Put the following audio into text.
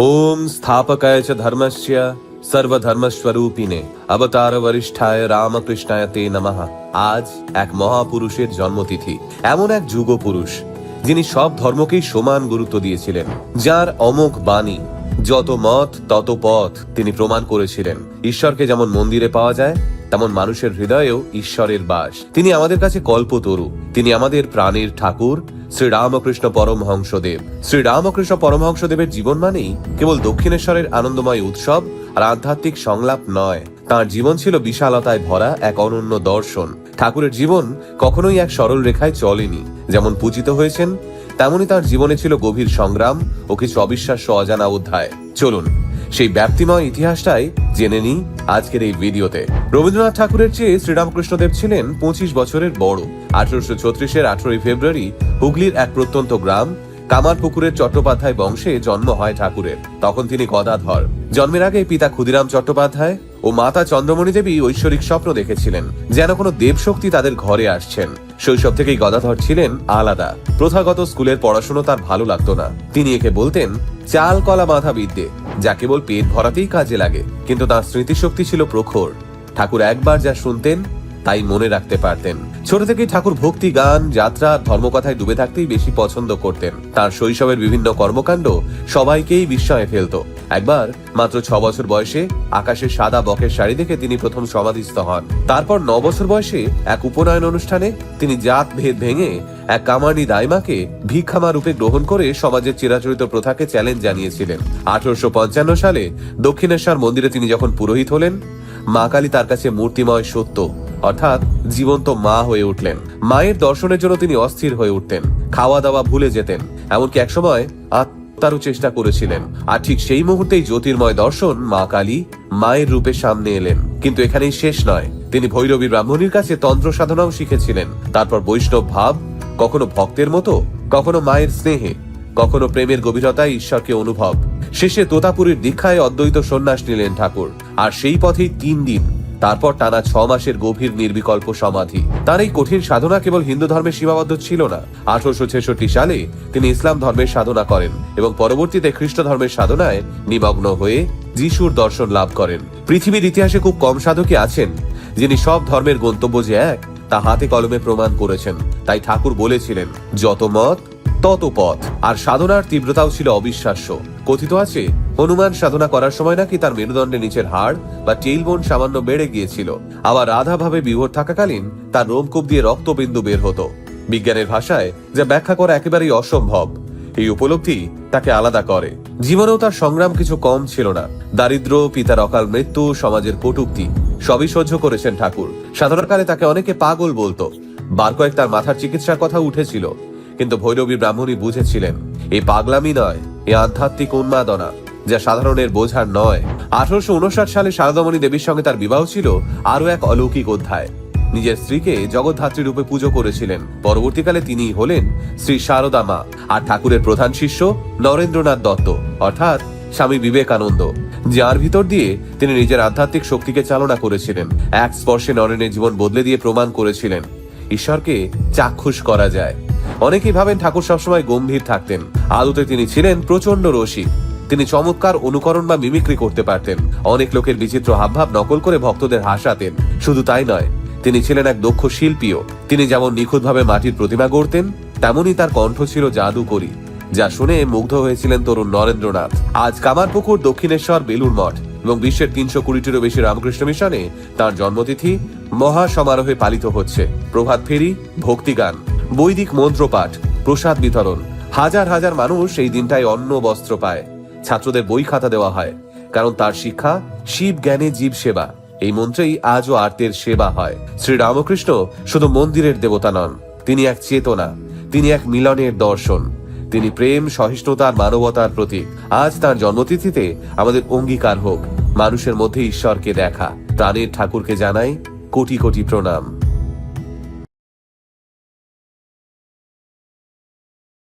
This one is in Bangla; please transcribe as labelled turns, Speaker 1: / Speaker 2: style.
Speaker 1: ओम स्थापकाय च धर्मस्य সর্বধর্মস্বরূপিনে অবতার বরিষ্ঠায় রামকৃষ্ণায় তে নমঃ আজ এক মহাপুরুষের জন্মতিথি এমন এক যুগ পুরুষ যিনি সব ধর্মকেই সমান গুরুত্ব দিয়েছিলেন যার অমোঘ বাণী যত মত তত পথ তিনি প্রমাণ করেছিলেন ঈশ্বরকে যেমন মন্দিরে পাওয়া যায় তেমন মানুষের হৃদয়েও ঈশ্বরের বাস। তিনি আমাদের কাছে কল্পতরু। তিনি আমাদের প্রাণের ঠাকুর। শ্রীরামকৃষ্ণ পরমহংসদেব। শ্রীরামকৃষ্ণ পরমহংসদেবের জীবন মানেই কেবল দক্ষিণেশ্বরের আনন্দময় উৎসব আর আধ্যাত্মিক সংলাপ নয়। তার জীবন ছিল বিশালতায় ভরা এক অনন্য দর্শন। ঠাকুরের জীবন কখনোই এক সরল রেখায় চলেনি। যেমন পূজিত হয়েছেন, তেমনি তার জীবনে ছিল গভীর সংগ্রাম ও কিছু অবিশ্বাস্য অজানা অধ্যায়। চলুন। সেই ব্যাপ্তিময় ইতিহাসটাই জেনে নিই আজকের এই ভিডিওতে। রবীন্দ্রনাথ ঠাকুরের চেয়ে শ্রীরামকৃষ্ণদেব ছিলেন পঁচিশ বছরের বড়। আঠারোশো ছত্রিশের আঠারোই ফেব্রুয়ারি হুগলির এক প্রত্যন্ত গ্রাম, কামারপুকুরের চট্টোপাধ্যায় বংশে জন্ম হয় ঠাকুরের। তখন তিনি গদাধর। জন্মের আগে পিতা ক্ষুদিরাম চট্টোপাধ্যায় ও মাতা চন্দ্রমণি দেবী ঐশ্বরিক স্বপ্ন দেখেছিলেন, যেন কোনো দেবশক্তি তাদের ঘরে আসছেন। শৈশব থেকেই গদাধর ছিলেন আলাদা। প্রথাগত স্কুলের পড়াশুনো তার ভালো লাগতো না। তিনি একে বলতেন চাল কলা মাথা বিদ্যে যা কেবল পেট ভরাতেই কাজে লাগে, কিন্তু তার স্মৃতিশক্তি ছিল প্রখর। ঠাকুর একবার যা শুনতেন, তাই মনে রাখতে পারতেন। ছোট থেকেই ঠাকুর ভক্তি, গান, যাত্রা, ধর্মকথায় ডুবে থাকতেই বেশি পছন্দ করতেন। তার শৈশবের বিভিন্ন কর্মকাণ্ড সবাইকেই বিস্ময়ে ফেলত। একবার, মাত্র ছ বছর বয়সে আকাশে সাদা বকের শাড়ি দেখে তিনি প্রথম সমাধিস্থ হন। তারপর ন বছর বয়সে এক উপনয়ন অনুষ্ঠানে তিনি জাত ভেদ ভেঙে এক কামানি দাইমাকে ভিক্ষামা রূপে গ্রহণ করে সমাজের চিরাচরিত প্রথাকে চ্যালেঞ্জ জানিয়েছিলেন। আঠারোশো পঞ্চান্ন সালে দক্ষিণেশ্বর মন্দিরে তিনি যখন পুরোহিত হলেন, মা কালী তার কাছে মূর্তিময় সত্য, অর্থাৎ জীবন্ত মা হয়ে উঠলেন। মায়ের দর্শনের জন্য তিনি অস্থির হয়ে উঠতেন, খাওয়া দাওয়া ভুলে যেতেন, এমনকি একসময় আত্মারও চেষ্টা করেছিলেন। আর ঠিক সেই মুহূর্তেই জ্যোতির্ময় দর্শন মা কালী মায়ের রূপে সামনে এলেন। কিন্তু এখানেই শেষ নয়। তিনি ভৈরবী ব্রাহ্মণীর কাছে তন্ত্র সাধনাও শিখেছিলেন। তারপর বৈষ্ণব ভাব, কখনো ভক্তের মতো, কখনো মায়ের স্নেহে, কখনো প্রেমের গভীরতায় ঈশ্বরকে অনুভব। শেষে তোতাপুরীর দীক্ষায় অদ্বৈত সন্ন্যাস নিলেন ঠাকুর। আর সেই পথেই তিন দিন তারপর টানা ছ মাসের গভীর নির্বিকল্প সমাধি। তার এই কঠিন সাধনা কেবল হিন্দু ধর্মে সীমাবদ্ধ ছিল না। আঠারোশো ছেষট্টি সালে তিনি ইসলাম ধর্মের সাধনা করেন এবং পরবর্তীতে খ্রিস্ট ধর্মের সাধনায় নিমগ্ন হয়ে যিশুর দর্শন লাভ করেন। পৃথিবীর ইতিহাসে খুব কম সাধকই আছেন, যিনি সব ধর্মের গন্তব্য যে এক, তা হাতে কলমে প্রমাণ করেছেন। তাই ঠাকুর বলেছিলেন, যত মত তত পথ আর সাধনার তীব্রতাও ছিল অবিশ্বাস্য। কথিত আছে, হনুমান সাধনা করার সময় নাকি তার মেরুদণ্ডের নিচের হাড় বা টেইলবোন সামান্য বেড়ে গিয়েছিল। আবার রাধা ভাবে বিভোর থাকাকালীন তার রোমকূপ দিয়ে রক্তবিন্দু বের হতো। বিজ্ঞানের ভাষায় যা ব্যাখ্যা করা একেবারেই অসম্ভব। এই উপলব্ধি তাকে আলাদা করে। জীবনেও তার সংগ্রাম কিছু কম ছিল না। দারিদ্র, পিতার অকাল মৃত্যু, সমাজের কটুক্তি, সবই সহ্য করেছেন ঠাকুর। সাধারণকালে তাকে অনেকে পাগল বলতো। বার কয়েক তার মাথার চিকিৎসার কথা উঠেছিল। কিন্তু ভৈরবী ব্রাহ্মণী বুঝেছিলেন এই পাগলামি নয়, এ আধ্যাত্মিক উন্মাদনা, যা সাধারণের বোঝার নয়। আঠারোশো উনষাট সালে শারদামণি দেবীর সঙ্গে তার বিবাহ ছিল আরও এক অলৌকিক অধ্যায়। নিজের স্ত্রীকে জগদ্ধাত্রী রূপে পুজো করেছিলেন। পরবর্তীকালে তিনি হলেন শ্রী শারদা মা আর ঠাকুরের প্রধান শিষ্য নরেন্দ্রনাথ দত্ত, অর্থাৎ স্বামী বিবেকানন্দ, যার ভিতর দিয়ে তিনি নিজের আধ্যাত্মিক শক্তিকে চালনা করেছিলেন, এক স্পর্শে নরেনের জীবন বদলে দিয়ে প্রমাণ করেছিলেন। ঈশ্বরকে চাক্ষুষ করা যায়। অনেকেই ভাবেন ঠাকুর সবসময় গম্ভীর থাকতেন। আদতে তিনি ছিলেন প্রচণ্ড রসিক। তিনি চমৎকার অনুকরণ বা মিমিক্রি করতে পারতেন। অনেক লোকের বিচিত্র হাবভাব নকল করে ভক্তদের হাসাতেন। শুধু তাই নয়, তিনি ছিলেন এক দক্ষ শিল্পীও। তিনি যেমন নিখুঁতভাবে মাটির প্রতিমা গড়তেন, তেমনই তার কণ্ঠ ছিল জাদুকরী, যা শুনে মুগ্ধ হয়েছিলেন তরুণ নরেন্দ্রনাথ। আজ কামারপুকুর, দক্ষিণেশ্বর বেলুর মঠ এবং বিশ্বের তিনশো কুড়িটিরও বেশি রামকৃষ্ণ মিশনে তার জন্মতিথি মহা সমারোহে পালিত হচ্ছে। প্রভাত ফেরি ভক্তিগান। বৈদিক মন্ত্রপাঠ, প্রসাদ বিতরণ। হাজার হাজার মানুষ এই দিনটায় অন্ন, বস্ত্র পায়। ছাত্রদের বই খাতা দেওয়া হয়, কারণ তার শিক্ষা শিব জ্ঞানে জীব সেবা। এই মন্ত্রেই আজও আর্তের সেবা হয়। শ্রী রামকৃষ্ণ শুধু মন্দিরের দেবতা নন, তিনি এক চেতনা, তিনি এক মিলনের দর্শন। তিনি প্রেম, সহিষ্ণুতা আর মানবতার প্রতীক। আজ তার জন্মতিথিতে আমাদের অঙ্গীকার হোক। মানুষের মধ্যে ঈশ্বরকে দেখা, প্রাণের ঠাকুরকে জানাই কোটি কোটি প্রণাম।